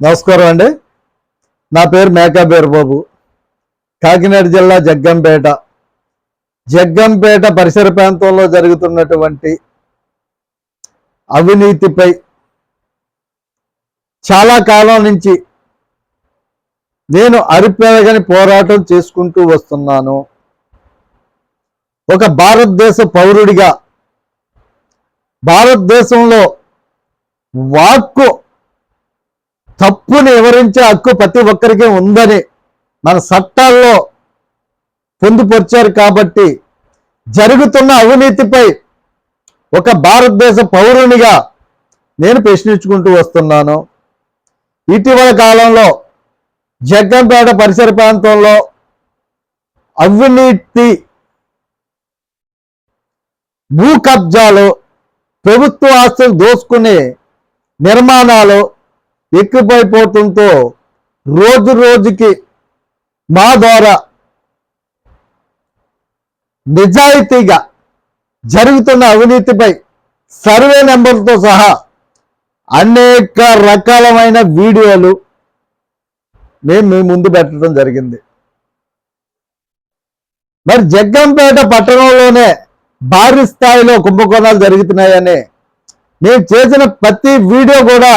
నమస్కారం అండి. నా పేరు మేకా కాకినాడ జిల్లా జగ్గంపేట. జగ్గంపేట పరిసర ప్రాంతంలో జరుగుతున్నటువంటి అవినీతిపై చాలా కాలం నుంచి నేను అరిపెరగని పోరాటం చేసుకుంటూ వస్తున్నాను. ఒక భారతదేశ పౌరుడిగా భారతదేశంలో వాక్కు తప్పుని వివరించే హక్కు ప్రతి ఒక్కరికి ఉందని మన చట్టాల్లో పొందుపరిచారు కాబట్టి జరుగుతున్న అవినీతిపై ఒక భారతదేశ పౌరునిగా నేను ప్రశ్నించుకుంటూ వస్తున్నాను. ఇటీవల కాలంలో జగ్గంపేట పరిసర ప్రాంతంలో అవినీతి భూ కబ్జాలు ప్రభుత్వ ఆస్తులు దోసుకునే నిర్మాణాలు ఎక్కువైపోవడంతో రోజు రోజుకి మా ద్వారా నిజాయితీగా జరుగుతున్న అవినీతిపై సర్వే నెంబర్తో సహా అనేక రకాలమైన వీడియోలు మేము మీ ముందు పెట్టడం జరిగింది. మరి జగ్గంపేట పట్టణంలోనే భారీ స్థాయిలో కుంభకోణాలు జరుగుతున్నాయని మేము చేసిన ప్రతి వీడియో కూడా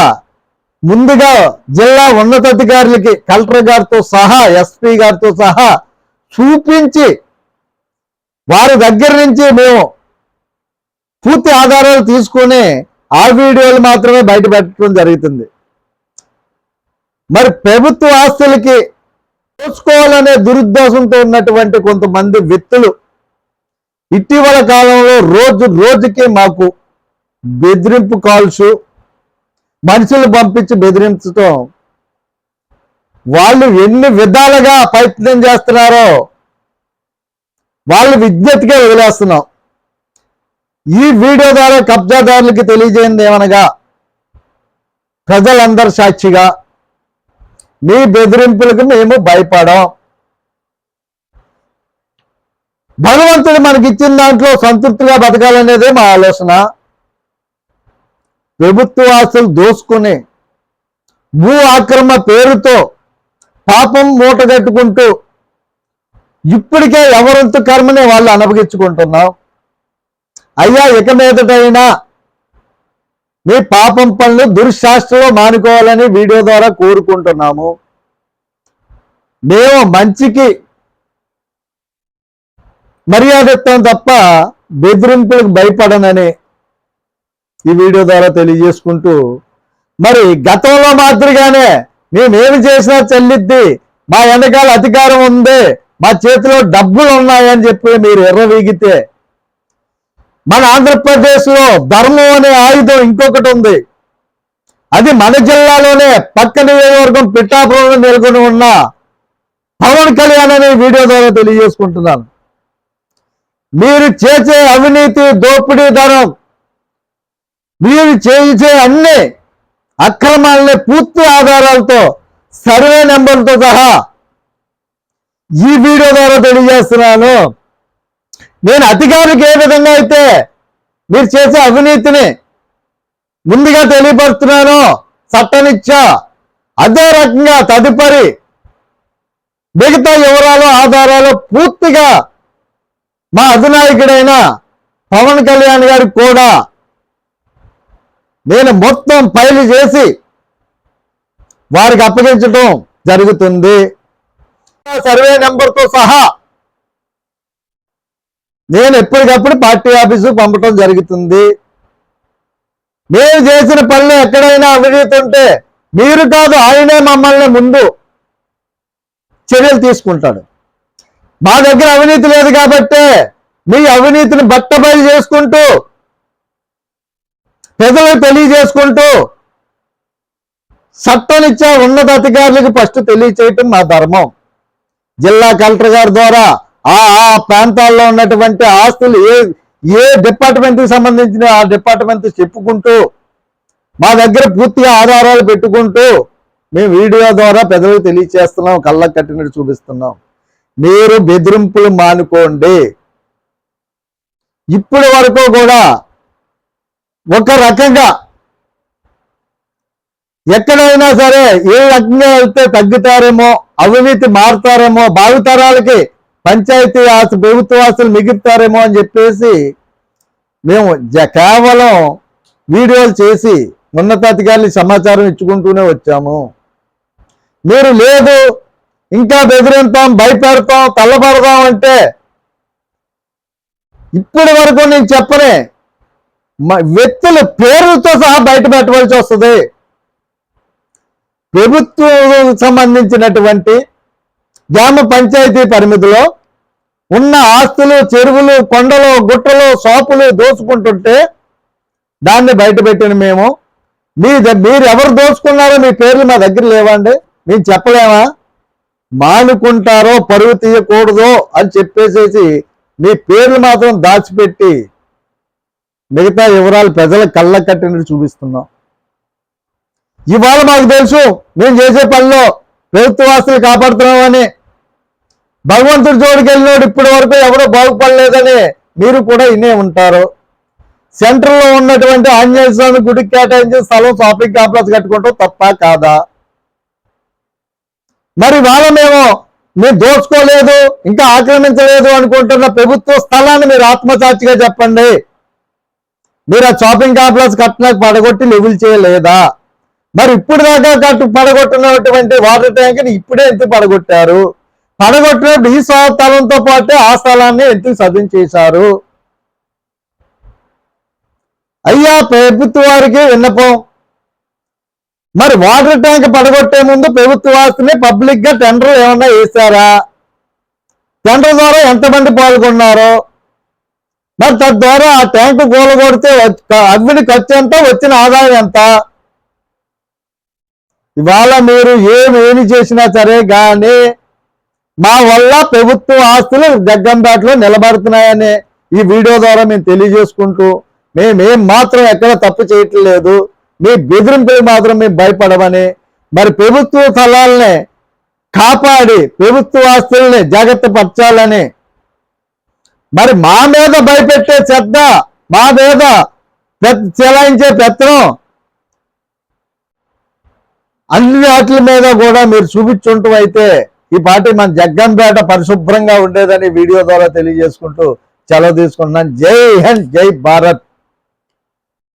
ముందుగా జిల్లా ఉన్నతాధికారులకి కలెక్టర్ గారితో సహా ఎస్పీ గారితో సహా చూపించి వారి దగ్గర నుంచి మేము పూర్తి ఆధారాలు తీసుకొని ఆ వీడియోలు మాత్రమే బయట పెట్టడం జరుగుతుంది. మరి ప్రభుత్వ ఆస్తులకి చూసుకోవాలనే దురుద్దేశంతో ఉన్నటువంటి కొంతమంది వ్యక్తులు ఇటీవల కాలంలో రోజు రోజుకి మాకు బెదిరింపు కాల్స్ మనుషులు పంపించి బెదిరించడం వాళ్ళు ఎన్ని విధాలుగా ప్రయత్నం చేస్తున్నారో వాళ్ళు విజ్ఞతగా వదిలేస్తున్నాం. ఈ వీడియో ద్వారా కబ్జాదారులకి తెలియజేయండి ఏమనగా ప్రజలందరి సాక్షిగా మీ బెదిరింపులకు మేము భయపడం భగవంతుడు మనకి ఇచ్చిన దాంట్లో సంతృప్తిగా బతకాలనేదే మా ఆలోచన. ప్రభుత్వ ఆస్తులు దోసుకుని భూ ఆక్రమ పేరుతో పాపం మూటగట్టుకుంటూ ఇప్పటికే ఎవరంత కర్మనే వాళ్ళు అనుభవించుకుంటున్నాం అయ్యా ఇక మీదటైనా మీ పాపం పనులు దుర్శాస్త్రలో మానుకోవాలని వీడియో ద్వారా కోరుకుంటున్నాము. మేము మంచికి మర్యాద ఇస్తాం తప్ప బెదిరింపులకు భయపడనని ఈ వీడియో ద్వారా తెలియజేసుకుంటూ మరి గతంలో మాదిరిగానే మేమేమి చేసినా చెల్లిద్ది మా వెనకాల అధికారం ఉంది మా చేతిలో డబ్బులు ఉన్నాయని చెప్పి మీరు ఎర్రవీగితే మన ఆంధ్రప్రదేశ్లో ధర్మం అనే ఆయుధం ఇంకొకటి ఉంది. అది మన జిల్లాలోనే పక్క నియోజకవర్గం పిఠాపురంలో నెలకొని ఉన్న పవన్ కళ్యాణ్ అనే వీడియో ద్వారా తెలియజేసుకుంటున్నాను. మీరు చేసే అవినీతి దోపిడీ ధనం మీరు చేయించే అన్ని అక్రమాలని పూర్తి ఆధారాలతో సర్వే నెంబర్తో సహా ఈ వీడియో ద్వారా తెలియజేస్తున్నాను. నేను అధికారికి ఏ విధంగా అయితే మీరు చేసే అవినీతిని ముందుగా తెలియపరుస్తున్నాను చట్టనిచ్చా అదే రకంగా తదుపరి మిగతా వివరాలు ఆధారాలు పూర్తిగా మా అధినాయకుడైన పవన్ కళ్యాణ్ గారికి కూడా నేను మొత్తం ఫైలు చేసి వారికి అప్పగించడం జరుగుతుంది. సర్వే నెంబర్తో సహా నేను ఎప్పటికప్పుడు పార్టీ ఆఫీసు పంపటం జరుగుతుంది. మేము చేసిన పనులు ఎక్కడైనా అవినీతి ఉంటే మీరు కాదు ఆయనే మమ్మల్ని ముందు చర్యలు తీసుకుంటాడు. మా దగ్గర అవినీతి లేదు కాబట్టి మీ అవినీతిని బట్టబయలు చేసుకుంటూ ప్రజలకు తెలియజేసుకుంటూ చట్టనిచ్చే ఉన్నత అధికారులకు ఫస్ట్ తెలియచేయటం మా ధర్మం. జిల్లా కలెక్టర్ గారి ద్వారా ఆ ఆ ప్రాంతాల్లో ఉన్నటువంటి ఆస్తులు ఏ ఏ డిపార్ట్మెంట్కి సంబంధించిన ఆ డిపార్ట్మెంట్ చెప్పుకుంటూ మా దగ్గర పూర్తిగా ఆధారాలు పెట్టుకుంటూ మేము వీడియో ద్వారా ప్రజలకు తెలియచేస్తున్నాం కళ్ళకు కట్టినట్టు చూపిస్తున్నాం. మీరు బెదిరింపులు మానుకోండి. ఇప్పటి వరకు కూడా ఒక రకంగా ఎక్కడైనా సరే ఏ రకంగా వెళ్తే తగ్గుతారేమో అవినీతి మారుతారేమో భావితరాలకి పంచాయతీ ఆశ ప్రభుత్వ ఆస్తులు మిగులుతారేమో అని చెప్పేసి మేము జ- కేవలం వీడియోలు చేసి ఉన్నతాధికారులకు సమాచారం ఇచ్చుకుంటూనే వచ్చాము. మీరు లేదు ఇంకా బెదిరింతాం భయపెడతాం తల్లబడదాం అంటే ఇప్పటి వరకు నేను చెప్పనే వ్యక్తుల పేర్లతో సహా బయట పెట్టవలసి వస్తుంది. ప్రభుత్వం సంబంధించినటువంటి గ్రామ పంచాయతీ పరిమితిలో ఉన్న ఆస్తులు చెరువులు కొండలు గుట్టలు షాపులు దోచుకుంటుంటే దాన్ని బయట పెట్టిన మేము. మీ మీరు ఎవరు దోచుకున్నారో మీ పేర్లు మా దగ్గర లేవండి. మేము చెప్పలేమా? మానుకుంటారో పరువు తీయకూడదు అని చెప్పేసేసి మీ పేర్లు మాత్రం దాచిపెట్టి మిగతా వివరాలు ప్రజల కళ్ళ కట్టినట్టు చూపిస్తున్నాం. ఇవాళ మాకు తెలుసు మేము చేసే పనిలో ప్రభుత్వ ఆస్తులు కాపాడుతున్నామని. భగవంతుడి జోడికి వెళ్ళినోడు ఇప్పటి వరకు ఎవరో బాగుపడలేదని మీరు కూడా ఇనే ఉంటారు. సెంటర్లో ఉన్నటువంటి ఆంజనేయ స్వామి గుడికి కేటాయించి స్థలం షాపింగ్ కాంప్లెక్స్ కట్టుకుంటాం తప్ప కాదా? మరి వాళ్ళ మేము మీరు దోచుకోలేదు ఇంకా ఆక్రమించలేదు అనుకుంటున్న ప్రభుత్వ స్థలాన్ని మీరు ఆత్మసాక్షిగా చెప్పండి. మీరు ఆ షాపింగ్ కాంప్లెక్స్ కట్టినాక పడగొట్టి లెవెల్ చేయలేదా? మరి ఇప్పుడు దాకా కట్టు పడగొట్టినటువంటి వాటర్ ట్యాంక్ ఇప్పుడే ఎందుకు పడగొట్టారు? పడగొట్టినప్పుడు ఈ స్థలంతో పాటు ఆ స్థలాన్ని ఎందుకు సదం చేశారు అయ్యా ప్రభుత్వ వారికి విన్నపం. మరి వాటర్ ట్యాంక్ పడగొట్టే ముందు ప్రభుత్వ ఆస్తిని పబ్లిక్గా టెండర్ ఏమన్నా వేశారా? టెండర్ ద్వారా ఎంతమంది పాల్గొన్నారో? మరి తద్వారా ఆ ట్యాంకు కూలగొడితే కొడితే అగ్ని ఖర్చు ఎంత వచ్చిన ఆదాయం ఎంత? ఇవాళ మీరు ఏమేమి చేసినా సరే కానీ మా వల్ల ప్రభుత్వ ఆస్తులు జగ్గంపేటలో నిలబడుతున్నాయని ఈ వీడియో ద్వారా మేము తెలియజేసుకుంటూ మేమేం మాత్రం ఎక్కడ తప్పు చేయట్లేదు. మీ బెదిరింపులు మాత్రం మేము భయపడమని మరి ప్రభుత్వ స్థలాల్ని కాపాడి ప్రభుత్వ ఆస్తుల్ని జాగ్రత్త పరచాలని మరి మా మీద భయపెట్టే శ్రద్ధ మా మీద చెలాయించే పెత్తనం అన్ని వాటి మీద కూడా మీరు చూపించుంటూ అయితే ఈ పార్టీ మన జగ్గంపేట పరిశుభ్రంగా ఉండేదని వీడియో ద్వారా తెలియజేసుకుంటూ సెలవు తీసుకుంటున్నాను. జై హింద్ జై భారత్.